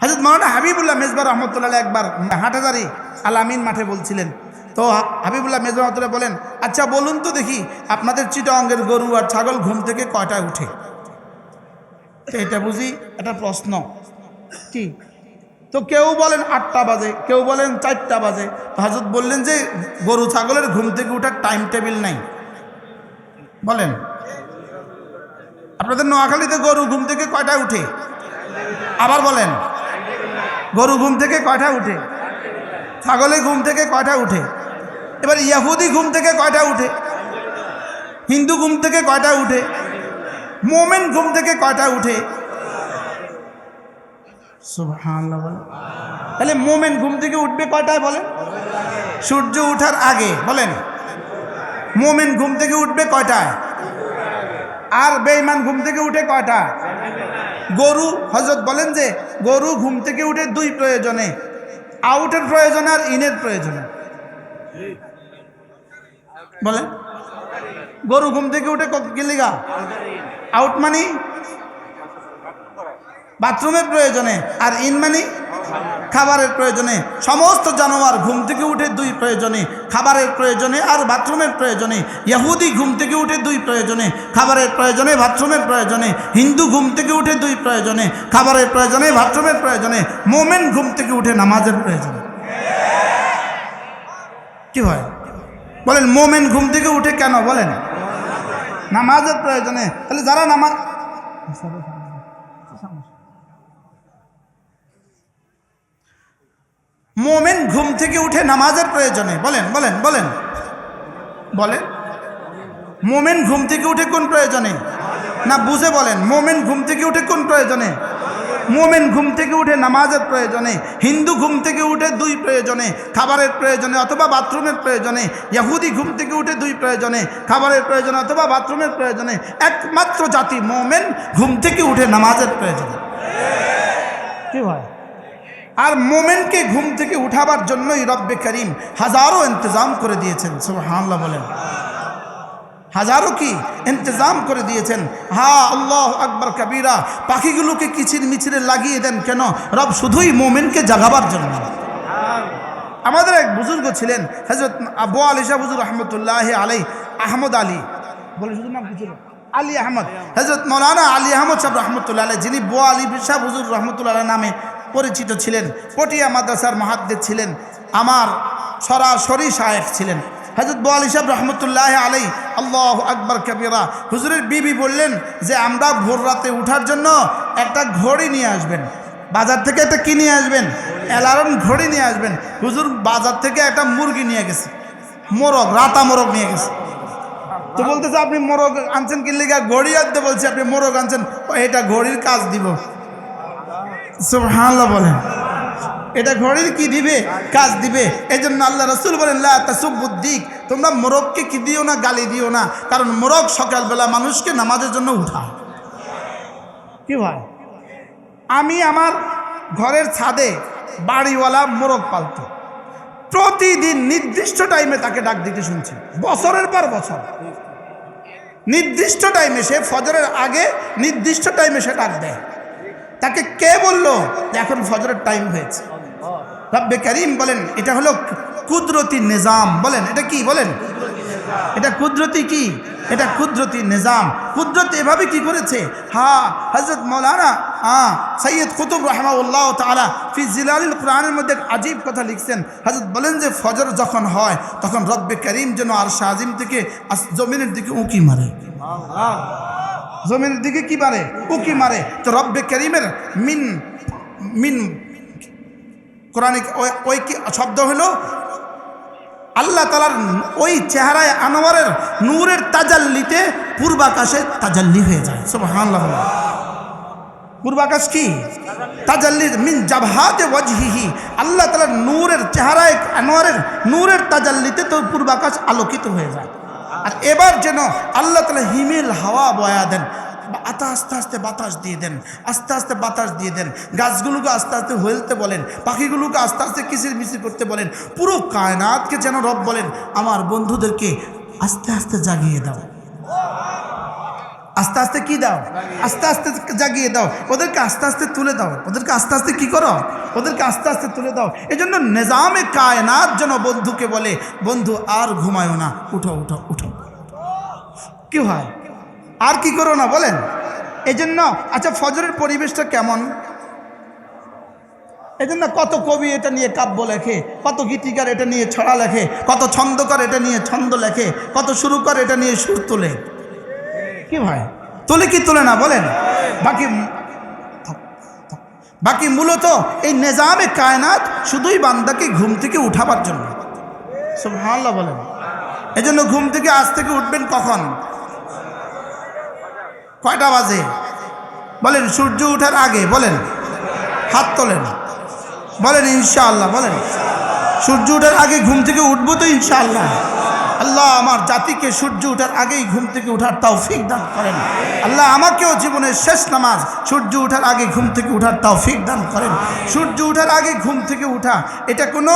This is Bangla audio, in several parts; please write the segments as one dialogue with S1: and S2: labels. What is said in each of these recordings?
S1: হজরত মৌলানা হাবিবুল্লাহ মেজবা রহমতুল্লাহ একবার হাটাজারি আল আমিন মাঠে বলছিলেন। তো হাবিবুল্লাহ মেজবা রহমতুল্লাহ বলেন আচ্ছা বলুন তো দেখি আপনাদের চিটাঙ্গের গরু আর ছাগল ঘুম থেকে কয়টায় উঠে? এটা বুঝি একটা প্রশ্ন। কি? তো কেউ বলেন আটটা বাজে, কেউ বলেন চারটা বাজে। হজরত বললেন যে, গরু ছাগলের ঘুম থেকে উঠার টাইম টেবিল নাই। বলেন, আপনাদের নোয়াখালীতে গরু ঘুম থেকে কয়টায় উঠে? আবার বলেন গরু ঘুম থেকে কয়টায় উঠে? ছাগলে ঘুম থেকে কয়টায় উঠে? এবার ইয়াহুদি ঘুম থেকে কয়টা উঠে? হিন্দু ঘুম থেকে কয়টা উঠে? মোমেন ঘুম থেকে কয়টা উঠে? তাহলে মোমেন ঘুম থেকে উঠবে কয়টায় বলেন? সূর্য ওঠার আগে বলেন। মোমেন ঘুম থেকে উঠবে কয়টায়? আর বেঈমান ঘুম থেকে উঠে কয়টা? গরু হজরত বলেন যে গরু ঘুম থেকে উঠে দুই প্রয়োজনে, আউটের প্রয়োজন আর ইনের প্রয়োজনে। বলেন গরু ঘুম থেকে উঠে গেলিগা আউট মানি? বাথরুমের প্রয়োজনে। আর ইন মানি? খাবারের প্রয়োজনে, সমস্ত জানোয়ার ঘুম থেকে উঠে দুই প্রয়োজনে, খাবারের প্রয়োজনে আর বাথরুমের প্রয়োজনে, ইহুদি ঘুম থেকে উঠে দুই প্রয়োজনে, খাবারের প্রয়োজনে, বাথরুমের প্রয়োজনে, হিন্দু ঘুম থেকে উঠে দুই প্রয়োজনে, খাবারের প্রয়োজনে, বাথরুমের প্রয়োজনে, মোমেন ঘুম থেকে উঠে নামাজের প্রয়োজনে। কি হয়? বলেন, মোমেন ঘুম থেকে উঠে কেন? বলেন। নামাজের প্রয়োজনে। তাহলে যারা নামাজ মোমেন ঘুম থেকে উঠে নামাজের প্রয়োজনে, বলেন বলেন বলেন। বলেন। মোমেন ঘুম থেকে উঠে কোন প্রয়োজনে? না, বুঝে বলেন, মোমেন ঘুম থেকে উঠে কোন প্রয়োজনে? মোমেন ঘুম থেকে উঠে নামাজের প্রয়োজনে, হিন্দু ঘুম থেকে উঠে দুই প্রয়োজনে, খাবারের প্রয়োজনে অথবা বাথরুমের প্রয়োজনে ইহুদি ঘুম থেকে উঠে দুই প্রয়োজনে, খাবারের প্রয়োজনে অথবা বাথরুমের প্রয়োজনে, একমাত্র জাতি মোমেন ঘুম থেকে উঠে নামাজের প্রয়োজনে। কি হয় আর মোমেনকে ঘুম থেকে উঠাবার জন্যই রব্বে করিম হাজারো ইন্তজাম করে দিয়েছেন, সুবহানাল্লাহ বলেন। হাজারো কি ইন্তজাম করে দিয়েছেন? হা, আল্লাহ আকবর কবিরা, পাখিগুলোকে কিচির মিচিরে লাগিয়ে দেন কেন? রব শুধুই মোমেনকে জাগাবার জন্য। আমাদের এক বুজুর্গ ছিলেন হজরত আবু আলী শাহ বুজুর রহমতুল্লাহ আলাই আহমদ আলী। বলে, শুধু নাম ছিল আলী আহমদ। হজরত মৌলানা আলী আহমদ সাহেব রহমতুল্লাহ আলাই যিনি বো আলী শাহ বুজুর রহমতুল্লাহ নামে পরিচিত ছিলেন, পটিয়া মাদ্রাসার মহাদ্দের ছিলেন, আমার সরাসরি শায়েখ ছিলেন। হজরত বো আলী সাহেব রহমতুল্লাহ আলাই আল্লাহ আকবর কবিরা, হুজুরের বিবি বললেন যে, আমরা ভোর রাতে উঠার জন্য একটা ঘড়ি নিয়ে আসবেন। বাজার থেকে একটা কি নিয়ে আসবেন? অ্যালার্ম ঘড়ি নিয়ে আসবেন। হুজুর বাজার থেকে একটা মুরগি নিয়ে গেছে। মোরগ, রাতা মোরগ নিয়ে গেছে। তো বলতেছে, আপনি মোরগ আনছেন কিনলে গা ঘড়ি আনতে বলছি, আপনি মোরগ আনছেন। এটা ঘড়ির কাজ দিব। সুবহানাল্লাহ বলেন। এটা ঘড়ির কি দিবে? কাজ দিবে। এই জন্য আল্লাহ রসুল বলেন তাসুবুদ্দিক তোমরা মোরগকে কি দিও না, গালি দিও না। কারণ মোরগ সকালবেলা মানুষকে নামাজের জন্য উঠায়। কি ভাই? আমি আমার ঘরের ছাদে বাড়িওয়ালা মোরগ পালত। প্রতিদিন নির্দিষ্ট টাইমে তাকে ডাক দিতে শুনছি। বছরের পর বছর। নির্দিষ্ট টাইমে সে ফজরের আগে নির্দিষ্ট টাইমে সে ডাক দেয়। তাকে কে বলল? এখন ফজরের টাইম হয়েছে। রব্বে করিম বলেন, এটা হলো কুদরতি নিজাম। বলেন, এটা কি বলেন? এটা কুদরতি কি? এটা কুদরতি নিজাম। কুদরত এভাবে কি করেছে? হা হজরত মৌলানা হ্যাঁ সৈয়দ কুতুব রহমাউল্লাহ তালা ফি জিলালিল কোরআনের মধ্যে আজীব কথা লিখছেন। হজরত বলেন যে, ফজর যখন হয়, তখন রব্বে করিম যেন আর শাহিম থেকে জমিনের দিকে উঁকি মারে। জমিনের দিকে কি মারে? উকি মারে? তো রব্বে করিমের মিন মিন কোরআনিক ওই- কি শব্দ হলো? আল্লাহ তালার ওই চেহারায় আনোয়ারের নূরের তাজাল্লিতে পূর্বাকাশে তাজাল্লি হয়ে যায়। সব হানলা পূর্বাকাশ কি? তাজাল্লি মিন জাবহাতে ওয়াজহিহি। আল্লাহ তালার নূরের চেহারায় আনোয়ারের নূরের তাজাল্লিতে তো পূর্বাকাশ আলোকিত হয়ে যায়। আর এবার যেন আল্লাহ তালা হিমেল হাওয়া বয়া দেন। আতা আস্তে আস্তে বাতাস দিয়ে দেন আস্তে আস্তে বাতাস দিয়ে দেন গাছগুলোকে আস্তে আস্তে হেলতে বলেন পাখিগুলোকে আস্তে আস্তে কিসির মিচির করতে বলেন পুরো কায়নাতকে যেন রব বলেন আমার বন্ধুদেরকে আস্তে আস্তে জাগিয়ে দাও আস্তে আস্তে কি দাও আস্তে আস্তে জাগিয়ে দাও ওদেরকে আস্তে আস্তে তুলে দাও ওদেরকে আস্তে আস্তে কি করো ওদেরকে আস্তে আস্তে তুলে দাও এই জন্য নিজামে কায়নাত যেন বন্ধুকে বলে বন্ধু আর ঘুমায়ও না উঠো উঠো উঠো কি হয় আর কি করো না, বলেন। এই জন্য আচ্ছা ফজরের পরিবেশটা কেমন? এই জন্য কত কবি এটা নিয়ে কাব্য লেখে, কত গীতিকার এটা নিয়ে ছড়া লেখে, কত ছন্দকার এটা নিয়ে ছন্দ লেখে, কত সুরকার এটা নিয়ে সুর তোলে। কি ভাই? তোলে কি তোলে না, বলেন। বাকি বাকি মূলত এই নেজামে কায়নাত শুধুই বান্দাকে ঘুম থেকে উঠাবার জন্য। সব হাল্লা বলেন। এই জন্য ঘুম থেকে আজ থেকে উঠবেন কখন? কয়টা বাজে? বলেন, সূর্য ওঠার আগে, বলেন, হাত তোলেন। বলেন, ইনশাআল্লাহ, বলেন, সূর্য ওঠার আগে ঘুম থেকে উঠবো তো ইনশাআল্লাহ। আল্লাহ আমার জাতিকে সূর্য ওঠার আগেই ঘুম থেকে উঠার তাও ফিক দান করেন। আল্লাহ আমাকেও জীবনের শেষ নামাজ সূর্য ওঠার আগে ঘুম থেকে উঠার তাও ফিক দান করেন। সূর্য ওঠার আগে ঘুম থেকে উঠা, এটা কোনো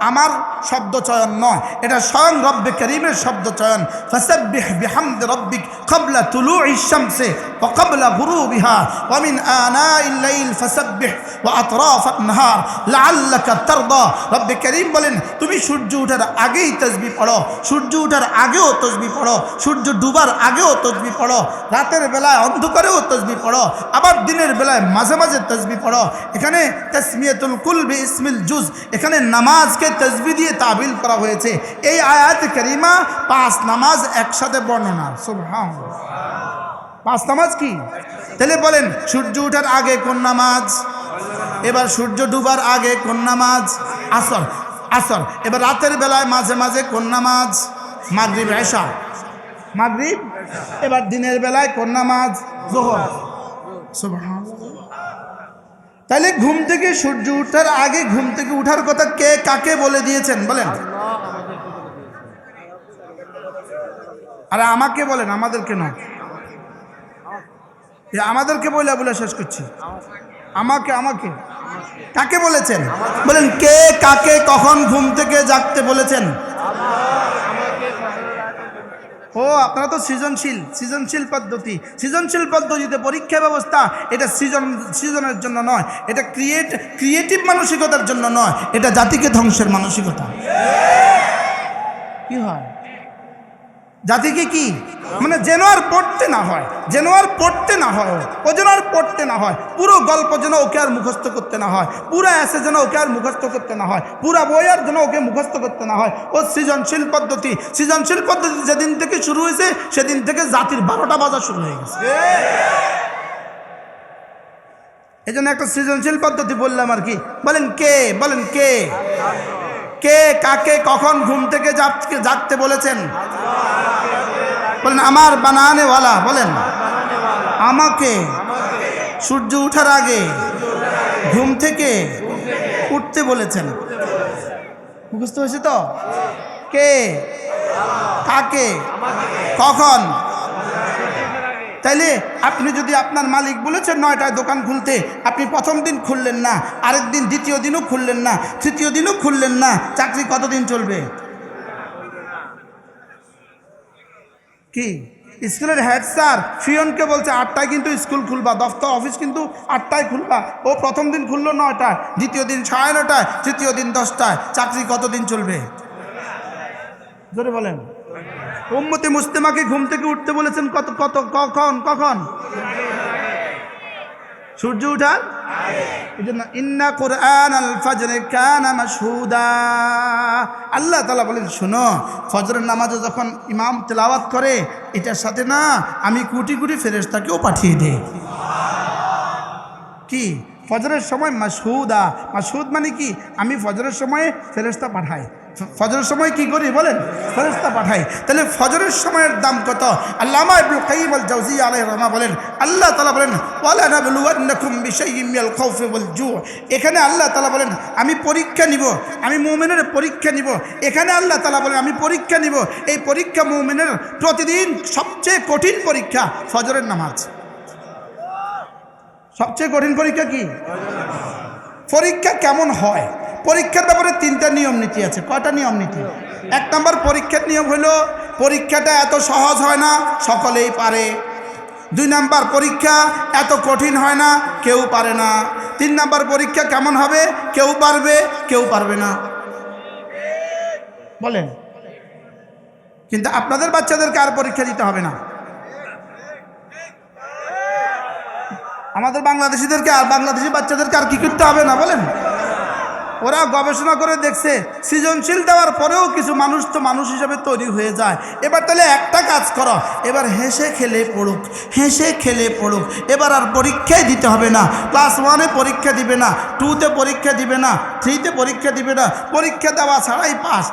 S1: আমার শব্দ চয়ন নয়। এটা স্বয়ং রব্বে করিমের শব্দ চয়ন। করিম বলেন, তুমি সূর্য আগেই তসবি পড়ো। সূর্য উঠার আগেও তসবি পড়ো। সূর্য ডুবার আগেও তসবি পড়ো। রাতের বেলায় অন্ধকারেও তসবি পড়ো। আবার দিনের বেলায় মাঝে মাঝে তসবি পড়ো। এখানে তসমিয়াতুল ইসমিল জুজ। এখানে নামাজকে তসবি দিয়ে তাবিল করা হয়েছে। এই আয়াত করিমা পাঁচ নামাজ একসাথে বর্ণনা। সুবহান পাঁচ নামাজ কি? তাহলে বলেন, সূর্য ওঠার আগে কোন নামাজ? এবার সূর্য ডুবার আগে কোন নামাজ? আসর আসর। এবার রাতের বেলায় মাঝে মাঝে কোন নামাজ? মাগরিব এসা মাগরিব? এবার দিনের বেলায় কোন নামাজ? জোহর। সুবহানাল্লাহ। তাহলে ঘুম থেকে সূর্য উঠার আগে ঘুম থেকে উঠার কথা কে কাকে বলে দিয়েছেন? বলেন। আরে আমাকে বলেন, আমাদেরকে নয়। আমাদেরকে বলে বলে শেষ করছি। আমাকে আমাকে। কাকে বলেছেন? বলেন, কে কাকে কখন ঘুম থেকে জাগতে বলেছেন? ও, আপনারা তো সৃজনশীল সৃজনশীল পদ্ধতি। সৃজনশীল পদ্ধতিতে পরীক্ষা ব্যবস্থা, এটা সৃজন, সৃজনের জন্য নয়। এটা ক্রিয়েট ক্রিয়েটিভ মানসিকতার জন্য নয়। এটা জাতিকে ধ্বংসের মানসিকতা। কি হয়? জাতিকে কি? মানে যেন আর পড়তে না হয়, যেন আর পড়তে না হয় ও। যেন আর পড়তে না হয়, পুরো গল্প যেন ওকে আর মুখস্থ করতে না হয়, পুরো অ্যাসে যেন ওকে আর মুখস্থ করতে না হয়, পুরা বই আর যেন ওকে মুখস্থ করতে না হয়, ও সৃজনশীল পদ্ধতি সৃজনশীল পদ্ধতি যেদিন থেকে শুরু হয়েছে, সেদিন থেকে জাতির বারোটা বাজা শুরু হয়ে গেছে। এই জন্য একটা সৃজনশীল পদ্ধতি বললাম আর কি, বলেন কে বলেন কে? কে, কাকে, কখন ঘুম থেকে জাগতে বলেছেন? বলেন, আমার বানানেওয়ালা, বলেন, আমাকে সূর্য উঠার আগে ঘুম থেকে উঠতে বলেছেন। মুখস্থ হয়েছে তো? কে? কাকে? কখন? তাইলে আপনি যদি আপনার মালিক বলেছেন নয়টায় দোকান খুলতে, আপনি প্রথম দিন খুললেন না, আরেক দিন দ্বিতীয় দিনও খুললেন না, তৃতীয় দিনও খুললেন না, চাকরি কতদিন চলবে? কি? স্কুলের হেড স্যার ফিয়নকে বলছে, আটটায় কিন্তু স্কুল খুলবা, দফতর অফিস কিন্তু আটটায় খুলবা। ও প্রথম দিন খুললো নয়টায়, দ্বিতীয় দিন সাড়ে নটায় তৃতীয় দিন দশটায়। চাকরি কতদিন চলবে? জোরে বলেন। উম্মতে মুস্তেমাকে ঘুম থেকে উঠতে বলেছেন কত কত কখন কখন? সূর্য জন্য আল্লাহ তালা বলেন, শোনো, ফজরের নামাজে যখন ইমাম তেলাওয়াত করে, এটার সাথে না আমি কুটি কুটি ফেরেশতাকেও পাঠিয়ে দে কি? ফজরের সময় মাসহুদা মাসহুদ মানে কি? আমি ফজরের সময় ফেরেস্তা পাঠাই। ফজরের সময় কি করি বলেন? ফেরেশতা পাঠাই তাহলে ফজরের সময়ের দাম কত? আল্লামা ইবনুল কাইয়িম আল জাওজিয়া আলাইহির রহমা বলেন, আল্লাহ তাআলা বলেন এখানে আল্লাহ তাআলা বলেন, আমি পরীক্ষা নিব, আমি মুমিনের পরীক্ষা নিব। এখানে আল্লাহ তাআলা বলেন, আমি পরীক্ষা নিব। এই পরীক্ষা মুমিনের প্রতিদিন সবচেয়ে কঠিন পরীক্ষা ফজরের নামাজ। সবচেয়ে কঠিন পরীক্ষা কি? পরীক্ষা কেমন হয়? পরীক্ষার ব্যাপারে তিনটা নিয়ম নীতি আছে। কয়টা নিয়ম নীতি? এক নম্বর পরীক্ষার নিয়ম হলো, পরীক্ষাটা এত সহজ হয় না, সকলেই পারে। দুই নাম্বার পরীক্ষা এত কঠিন হয় না, কেউ পারে না। তিন নাম্বার পরীক্ষা কেমন হবে? কেউ পারবে কেউ পারবে না। বলেন। কিন্তু আপনাদের বাচ্চাদেরকে আর পরীক্ষা দিতে হবে না। আমাদের বাংলাদেশিদেরকে আর বাংলাদেশি বাচ্চাদেরকে আর কি করতে হবে না, বলেন। ওরা গবেষণা করে দেখছে, সৃজনশীল দেওয়ার পরেও কিছু মানুষ তো মানুষ হিসাবে তৈরি হয়ে যায়। এবার তাহলে একটা কাজ করো, এবার হেসে খেলে পড়ুক, হেসে খেলে পড়ুক, এবার আর পরীক্ষাই দিতে হবে না। ক্লাস ওয়ানে পরীক্ষা দিবে না টুতে পরীক্ষা দিবে না থ্রিতে পরীক্ষা দিবে না, পরীক্ষা দেওয়া ছাড়াই পাস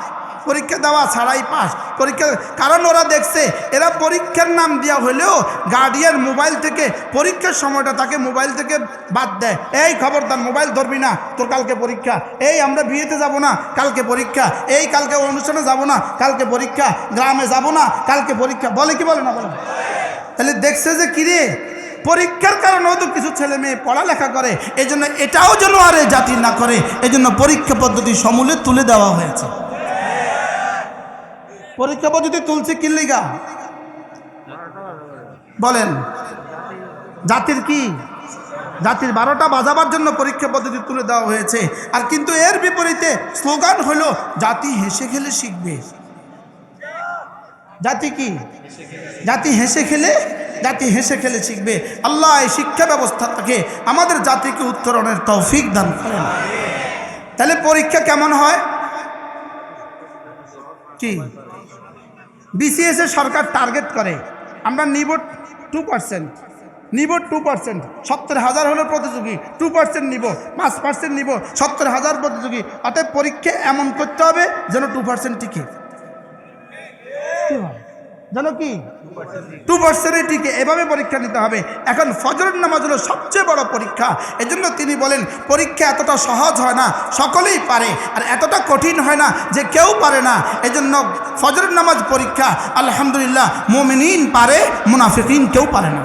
S1: পরীক্ষা দেওয়া ছাড়াই পাস। পরীক্ষা, কারণ ওরা দেখছে, এরা পরীক্ষার নাম দেওয়া হলেও গার্ডিয়ান মোবাইল থেকে, পরীক্ষার সময়টা তাকে মোবাইল থেকে বাদ দেয়। এই খবরদার মোবাইল ধরবি না, তোর কালকে পরীক্ষা। এই আমরা বিয়েতে যাব না, কালকে পরীক্ষা। এই কালকে অনুষ্ঠানে যাব না, কালকে পরীক্ষা। গ্রামে যাব না, কালকে পরীক্ষা। বলে কি বলে না বলে? তাহলে দেখছে যে কিরে পরীক্ষার কারণেও তো কিছু ছেলে মেয়ে পড়ালেখা করে। এই জন্য এটাও যেন আর জাতি না করে। এজন্য পরীক্ষা পদ্ধতি সমূলে তুলে দেওয়া হয়েছে। পরীক্ষা পদ্ধতি তুলছে কিল্লিগা বলেন। জাতির কি? জাতির বারোটা বাজাবার জন্য পরীক্ষা পদ্ধতি তুলে দেওয়া হয়েছে। আর কিন্তু এর বিপরীতে স্লোগান হলো, জাতি হেসে খেলে শিখবে। জাতি কি? জাতি হেসে খেলে? জাতি হেসে খেলে শিখবে। আল্লাহ এই শিক্ষা ব্যবস্থাটাকে আমাদের জাতিকে উত্তরণের তৌফিক দান করেন। তাহলে পরীক্ষা কেমন হয়? কি? বিসিএস সরকার টার্গেট করে। আমরা নিব টু পার্সেন্ট নিব টু পার্সেন্ট সত্তর হাজার হলো প্রতিযোগী। টু পার্সেন্ট নিব। পাঁচ পার্সেন্ট নিব। সত্তর হাজার প্রতিযোগী। অতএব পরীক্ষা এমন করতে হবে যেন টু পার্সেন্ট টিকে? যেন কি? টু পার্সেন্টে টিকে এভাবে পরীক্ষা নিতে হবে। এখন ফজরের নামাজ হলো সবচেয়ে বড় পরীক্ষা। এজন্য তিনি বলেন, পরীক্ষা এতটা সহজ হয় না, সকলেই পারে, আর এতটা কঠিন হয় না যে কেউ পারে না। এজন্য ফজরের নামাজ পরীক্ষা, আলহামদুলিল্লাহ, মোমিনিন পারে, মুনাফিকিন কেউ পারে না।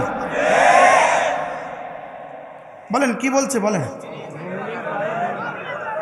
S1: বলেন, কি বলছে? বলেন।